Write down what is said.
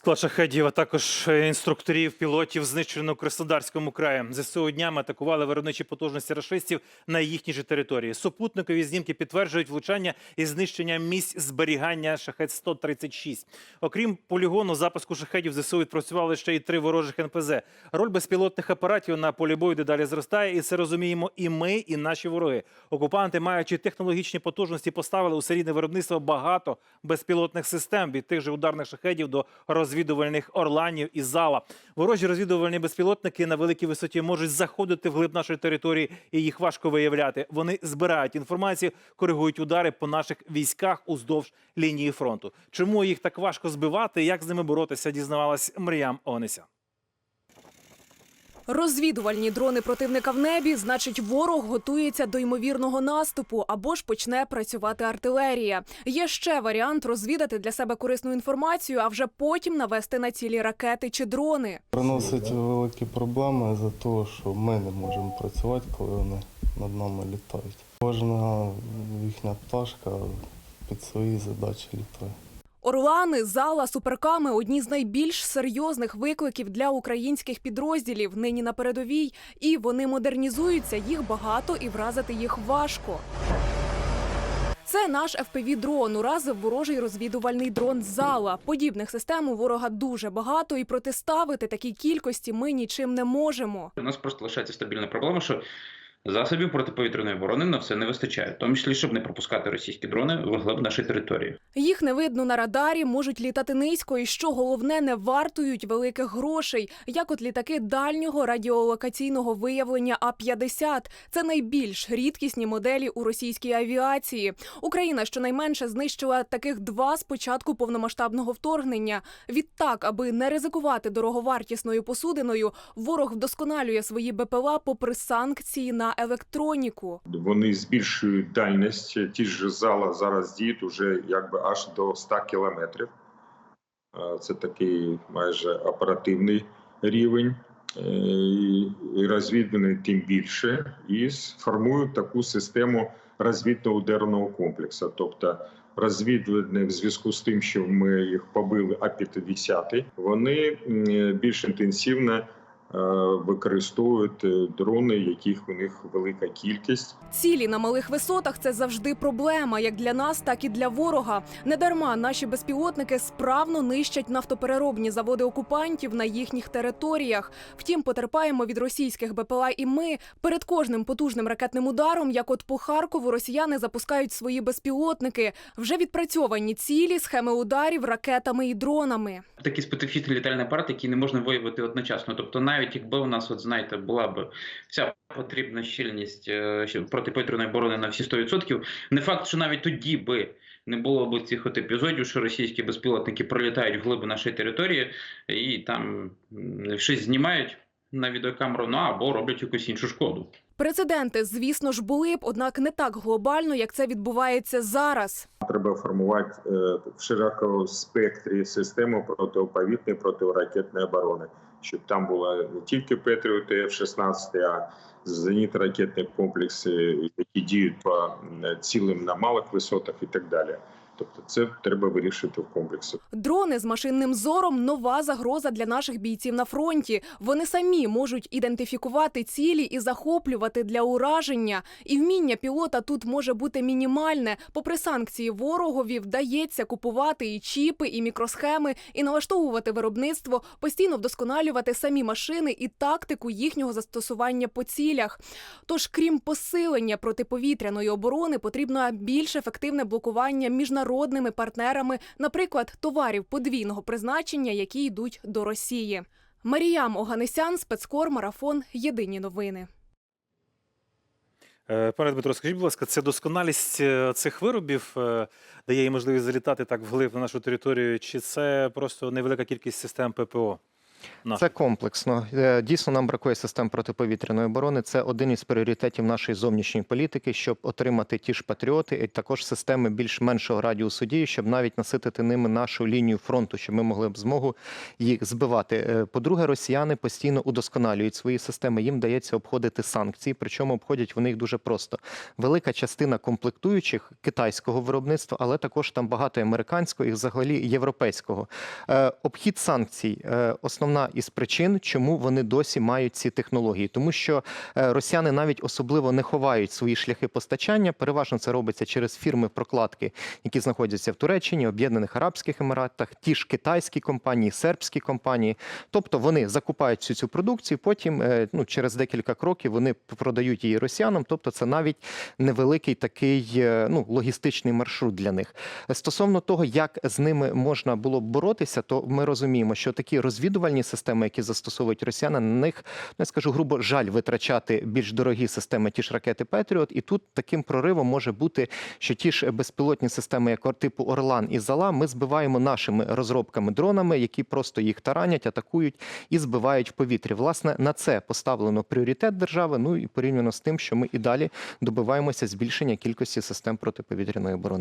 Склад шахедів, також інструкторів, пілотів знищено у Краснодарському краї. ЗСУ днями атакували виробничі потужності рашистів на їхній же території. Супутникові знімки підтверджують влучання і знищення місць зберігання шахет 136 Окрім полігону запуску шахедів, ЗСУ відпрацювали ще й три ворожих НПЗ. Роль безпілотних апаратів на полі бою дедалі зростає, і це розуміємо і ми, і наші вороги. Окупанти, маючи технологічні потужності, поставили у серійне виробництво багато безпілотних систем від тих же ударних шахедів до розвідувальних орланів і зала. Ворожі розвідувальні безпілотники на великій висоті можуть заходити вглиб нашої території, і їх важко виявляти. Вони збирають інформацію, коригують удари по наших військах уздовж лінії фронту. Чому їх так важко збивати? Як з ними боротися? Дізнавалась Мріям Онеся. Розвідувальні дрони противника в небі, значить, ворог готується до ймовірного наступу або ж почне працювати артилерія. Є ще варіант розвідати для себе корисну інформацію, а вже потім навести на цілі ракети чи дрони. Приносить великі проблеми за те, що ми не можемо працювати, коли вони над нами літають. Кожна їхня пташка під свої задачі літає. Орлани, зала, суперками одні з найбільш серйозних викликів для українських підрозділів нині на передовій, і вони модернізуються. Їх багато і вразити їх важко. Це наш fpv дрон уразив ворожий розвідувальний дрон зала. Подібних систем у ворога дуже багато, і протиставити такій кількості ми нічим не можемо. У нас просто лишається стабільна проблема, що засобів протиповітряної оборони на все не вистачає, в тому числі, щоб не пропускати російські дрони в глиб нашої території. Їх не видно на радарі, можуть літати низько, і що головне, не вартують великих грошей, як от літаки дальнього радіолокаційного виявлення А-50. Це найбільш рідкісні моделі у російській авіації. Україна щонайменше знищила таких два з початку повномасштабного вторгнення. Відтак, аби не ризикувати дороговартісною посудиною, ворог вдосконалює свої БПЛА попри санкції на електроніку. Вони збільшують дальність. Ті ж зала зараз діють уже якби аж до 100 кілометрів. Е, Це такий майже оперативний рівень. Е, І розвідуваний тим більше, і сформують таку систему розвідно-ударного комплексу. Тобто розвідувальне в зв'язку з тим, що ми їх побили А-50, вони більш інтенсивно е, використовують е, дрони, яких у них велика кількість. Цілі на малих висотах це завжди проблема, як для нас, так і для ворога. Недарма наші безпілотники справно нищать нафтопереробні заводи окупантів на їхніх територіях. Втім, потерпаємо від російських БПЛА і ми перед кожним потужним ракетним ударом, як от по Харкову, росіяни запускають свої безпілотники, вже відпрацьовані цілі, схеми ударів ракетами і дронами. Такий специфічний літальний апарат, який не можна виявити одночасно. Тобто, навіть якби у нас, от знаєте, була б вся потрібна щільність е, протиповітряної оборони на всі 100%, не факт, що навіть тоді би. Не було б цих от епізодів, що російські безпілотники пролітають вглиб нашої території і там щось знімають на відеокамеру, ну або роблять якусь іншу шкоду. Прецеденти, звісно ж, були б, однак не так глобально, як це відбувається зараз. Треба формувати е, в широкому спектрі систему протиповітряної протиракетної оборони, щоб там була не тільки Петріот F-16, а зенітно-ракетні комплекси, які діють по цілим на малих висотах і так далі. Тобто, це треба вирішити в комплексі. Дрони з машинним зором нова загроза для наших бійців на фронті. Вони самі можуть ідентифікувати цілі і захоплювати для ураження. І вміння пілота тут може бути мінімальне. Попри санкції ворогові, вдається купувати і чіпи, і мікросхеми, і налаштовувати виробництво, постійно вдосконалювати самі машини і тактику їхнього застосування по цілях. Тож, крім посилення протиповітряної оборони, потрібно більш ефективне блокування міжнародними партнерами, наприклад, товарів подвійного призначення, які йдуть до Росії. Маріям Оганесян, спецкор, марафон. Єдині новини. Е, Пане Дмитро, скажіть, будь ласка, це досконалість е, цих виробів е, дає їй можливість залітати так вглиб на нашу територію, чи це просто невелика кількість систем ППО? Це комплексно. Е, Дійсно, нам бракує систем протиповітряної оборони. Це один із пріоритетів нашої зовнішньої політики, щоб отримати ті ж патріоти, і також системи більш меншого радіусу дії, щоб навіть наситити ними нашу лінію фронту, щоб ми могли б змогу їх збивати. Е, По-друге, росіяни постійно удосконалюють свої системи. Їм дається обходити санкції, причому обходять вони їх дуже просто. Велика частина комплектуючих китайського виробництва, але також там багато американського і взагалі європейського. Е, Обхід санкцій е, основна із причин, чому вони досі мають ці технології, тому що е, росіяни навіть особливо не ховають свої шляхи постачання. Переважно це робиться через фірми прокладки, які знаходяться в Туреччині, Об'єднаних Арабських Еміратах, ті ж китайські компанії, сербські компанії. Тобто вони закупають всю цю продукцію, потім е, ну, через декілька кроків вони продають її росіянам. Тобто, це навіть невеликий такий е, ну, логістичний маршрут для них. Стосовно того, як з ними можна було б боротися, то ми розуміємо, що такі розвідувальні системи, які застосовують росіяни, на них ну, я скажу грубо жаль витрачати більш дорогі системи, ті ж ракети Петріот. І тут таким проривом може бути, що ті ж безпілотні системи, як типу Орлан і Зала, ми збиваємо нашими розробками дронами, які просто їх таранять, атакують і збивають в повітрі. Власне на це поставлено пріоритет держави. Ну і порівняно з тим, що ми і далі добиваємося збільшення кількості систем протиповітряної оборони.